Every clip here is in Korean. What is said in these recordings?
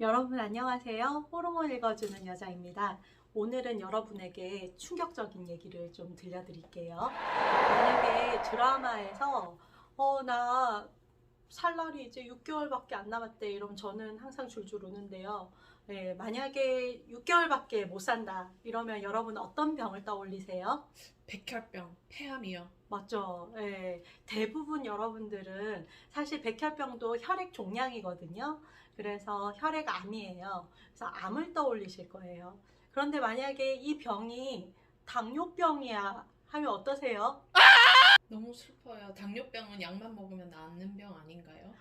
여러분 안녕하세요. 호르몬 읽어주는 여자입니다. 오늘은 여러분에게 충격적인 얘기를 좀 들려드릴게요. 만약에 드라마에서 어, 나 살 날이 이제 6개월밖에 안 남았대 이러면 저는 항상 줄줄 우는데요. 네, 만약에 6개월밖에 못 산다 이러면 여러분 어떤 병을 떠올리세요? 백혈병, 폐암이요. 맞죠. 예. 대부분 여러분들은 사실 백혈병도 혈액 종양이거든요. 그래서 혈액암이에요. 그래서 암을 떠올리실 거예요. 그런데 만약에 이 병이 당뇨병이야 하면 어떠세요? 너무 슬퍼요. 당뇨병은 약만 먹으면 낫는 병 아닌가요?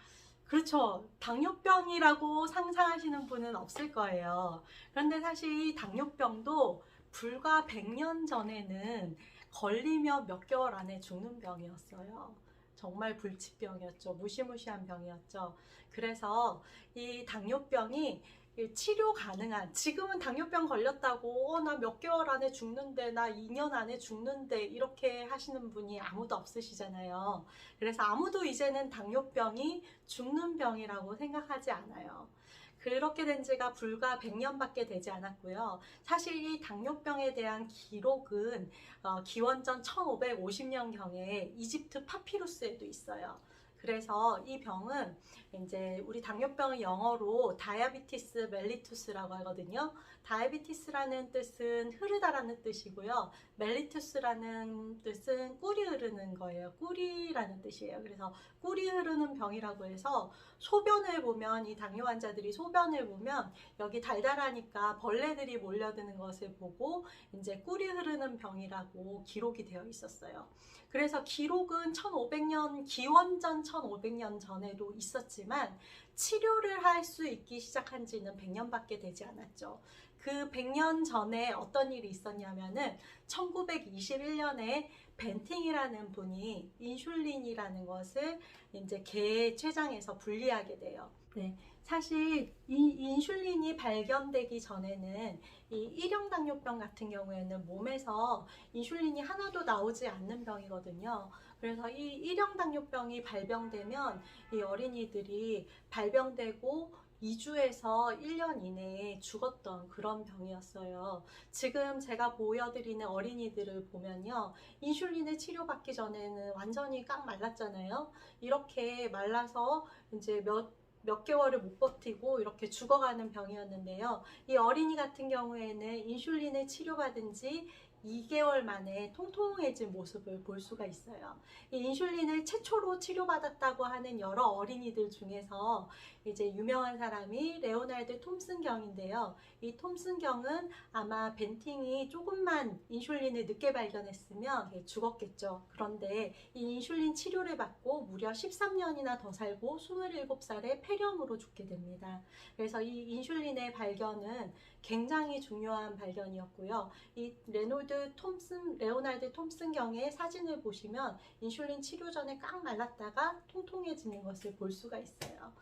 그렇죠. 당뇨병이라고 상상하시는 분은 없을 거예요. 그런데 사실 이 당뇨병도 불과 100년 전에는 걸리면 몇 개월 안에 죽는 병이었어요. 정말 불치병이었죠. 무시무시한 병이었죠. 그래서 이 당뇨병이 이 치료 가능한 지금은 당뇨병 걸렸다고 어, 나 몇 개월 안에 죽는데 나 2년 안에 죽는데 이렇게 하시는 분이 아무도 없으시잖아요. 그래서 아무도 이제는 당뇨병이 죽는 병이라고 생각하지 않아요. 그렇게 된 지가 불과 100년밖에 되지 않았고요. 사실 이 당뇨병에 대한 기록은 어, 기원전 1550년경에 이집트 파피루스에도 있어요. 그래서 이 병은 이제 우리 당뇨병을 영어로 다이아비티스 멜리투스라고 하거든요. 다이아비티스라는 뜻은 흐르다라는 뜻이고요. 멜리투스라는 뜻은 꿀이 흐르는 거예요. 꿀이라는 뜻이에요. 그래서 꿀이 흐르는 병이라고 해서 소변을 보면 이 당뇨 환자들이 소변을 보면 여기 달달하니까 벌레들이 몰려드는 것을 보고 이제 꿀이 흐르는 병이라고 기록이 되어 있었어요. 그래서 기록은 1500년 기원전 1500년 전에도 있었지만 치료를 할 수 있기 시작한 지는 100년밖에 되지 않았죠. 그 100년 전에 어떤 일이 있었냐면은 1921년에 벤팅이라는 분이 인슐린이라는 것을 이제 개 췌장에서 분리하게 돼요. 네. 사실 이 인슐린이 발견되기 전에는 이 일형 당뇨병 같은 경우에는 몸에서 인슐린이 하나도 나오지 않는 병이거든요. 그래서 이 일형 당뇨병이 발병되면 이 어린이들이 발병되고 2주에서 1년 이내에 죽었던 그런 병이었어요. 지금 제가 보여드리는 어린이들을 보면요. 인슐린을 치료받기 전에는 완전히 깡 말랐잖아요. 이렇게 말라서 이제 몇 몇 개월을 못 버티고 이렇게 죽어가는 병이었는데요. 이 어린이 같은 경우에는 인슐린을 치료받은 지 2개월 만에 통통해진 모습을 볼 수가 있어요. 이 인슐린을 최초로 치료받았다고 하는 여러 어린이들 중에서 이제 유명한 사람이 레오날드 톰슨 경인데요. 이 톰슨 경은 아마 벤팅이 조금만 인슐린을 늦게 발견했으면 죽었겠죠. 그런데 이 인슐린 치료를 받고 무려 13년이나 더 살고 27살에 폐렴으로 죽게 됩니다. 그래서 이 인슐린의 발견은 굉장히 중요한 발견이었고요. 이 레 놀드 톰슨, 레오날드 톰슨 경의 사진을 보시면 인슐린 치료 전에 깡 말랐다가 통통해지는 것을 볼 수가 있어요.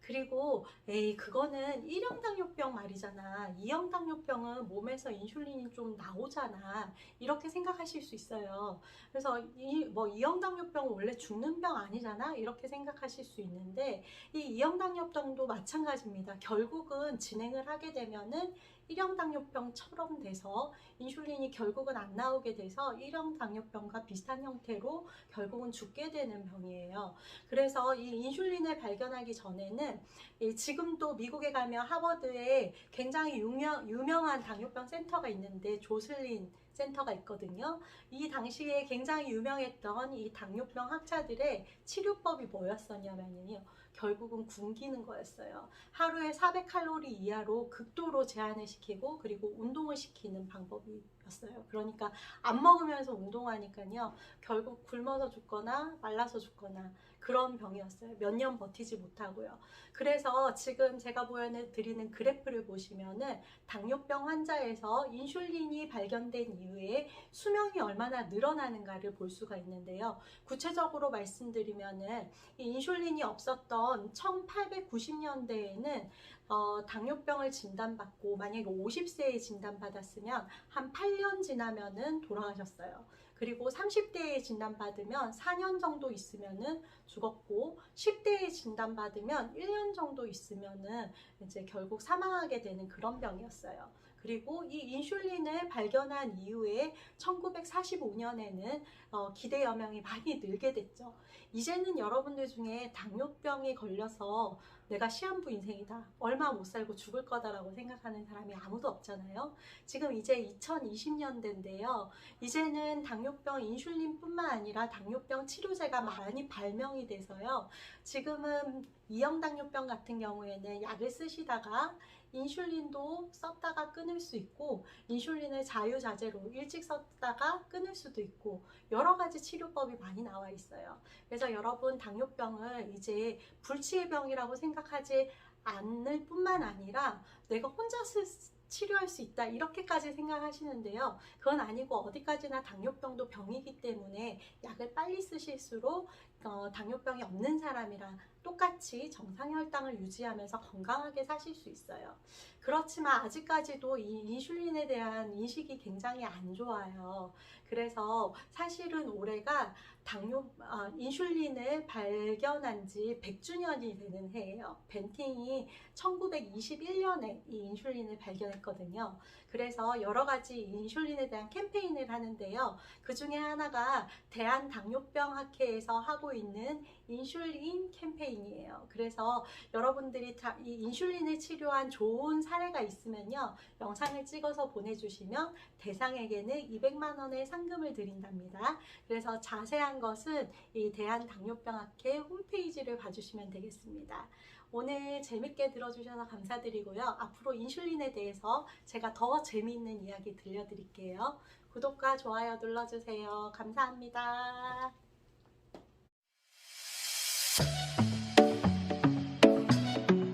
그리고 에이 그거는 1형 당뇨병 말이잖아. 2형 당뇨병은 몸에서 인슐린이 좀 나오잖아. 이렇게 생각하실 수 있어요. 그래서 이 뭐 2형 당뇨병은 원래 죽는 병 아니잖아. 이렇게 생각하실 수 있는데 이 2형 당뇨병도 마찬가지입니다. 결국은 진행을 하게 되면은 1형 당뇨병처럼 돼서 인슐린이 결국은 안 나오게 돼서 1형 당뇨병과 비슷한 형태로 결국은 죽게 되는 병이에요. 그래서 이 인슐린을 발견하기 전에는 이 지금도 미국에 가면 하버드에 굉장히 유명, 유명한 당뇨병 센터가 있는데 조슬린 센터가 있거든요. 이 당시에 굉장히 유명했던 이 당뇨병 학자들의 치료법이 뭐였었냐면요. 결국은 굶기는 거였어요. 하루에 400칼로리 이하로 극도로 제한을 시키고 그리고 운동을 시키는 방법이 었어요. 그러니까 안 먹으면서 운동하니까요. 결국 굶어서 죽거나 말라서 죽거나 그런 병이었어요. 몇 년 버티지 못하고요. 그래서 지금 제가 보여드리는 그래프를 보시면은 당뇨병 환자에서 인슐린이 발견된 이후에 수명이 얼마나 늘어나는가를 볼 수가 있는데요. 구체적으로 말씀드리면은 이 인슐린이 없었던 1890년대에는 어, 당뇨병을 진단받고 만약에 50세에 진단받았으면 한 8년 지나면은 돌아가셨어요. 그리고 30대에 진단받으면 4년 정도 있으면은 죽었고 10대에 진단받으면 1년 정도 있으면은 이제 결국 사망하게 되는 그런 병이었어요. 그리고 이 인슐린을 발견한 이후에 1945년에는 어, 기대 여명이 많이 늘게 됐죠. 이제는 여러분들 중에 당뇨병이 걸려서 내가 시한부 인생이다. 얼마 못 살고 죽을 거다라고 생각하는 사람이 아무도 없잖아요. 지금 이제 2020년대인데요. 이제는 당뇨병 인슐린뿐만 아니라 당뇨병 치료제가 많이 발명이 돼서요. 지금은 이형 당뇨병 같은 경우에는 약을 쓰시다가 인슐린도 썼다가 끊을 수 있고 인슐린을 자유자재로 일찍 썼다가 끊을 수도 있고 여러 가지 치료법이 많이 나와 있어요. 그래서 여러분 당뇨병을 이제 불치의 병이라고 생각하지 않을 뿐만 아니라 내가 혼자 스, 치료할 수 있다 이렇게까지 생각하시는데요. 그건 아니고 어디까지나 당뇨병도 병이기 때문에 약을 빨리 쓰실수록 어, 당뇨병이 없는 사람이랑 똑같이 정상 혈당을 유지하면서 건강하게 사실 수 있어요. 그렇지만 아직까지도 이 인슐린에 대한 인식이 굉장히 안 좋아요. 그래서 사실은 올해가 당뇨 아, 인슐린을 발견한 지 100주년이 되는 해예요. 벤팅이 1921년에 이 인슐린을 발견했거든요. 그래서 여러 가지 인슐린에 대한 캠페인을 하는데요. 그 중에 하나가 대한 당뇨병 학회에서 하고 있는 인슐린 캠페인이에요. 그래서 여러분들이 다이 인슐린을 치료한 좋은 사례가 있으면요. 영상을 찍어서 보내주시면 대상에게는 200만 원의 상금을 드린답니다. 그래서 자세한 것은 이 대한당뇨병학회 홈페이지를 봐주시면 되겠습니다. 오늘 재밌게 들어주셔서 감사드리고요. 앞으로 인슐린에 대해서 제가 더 재미있는 이야기 들려드릴게요. 구독과 좋아요 눌러주세요. 감사합니다.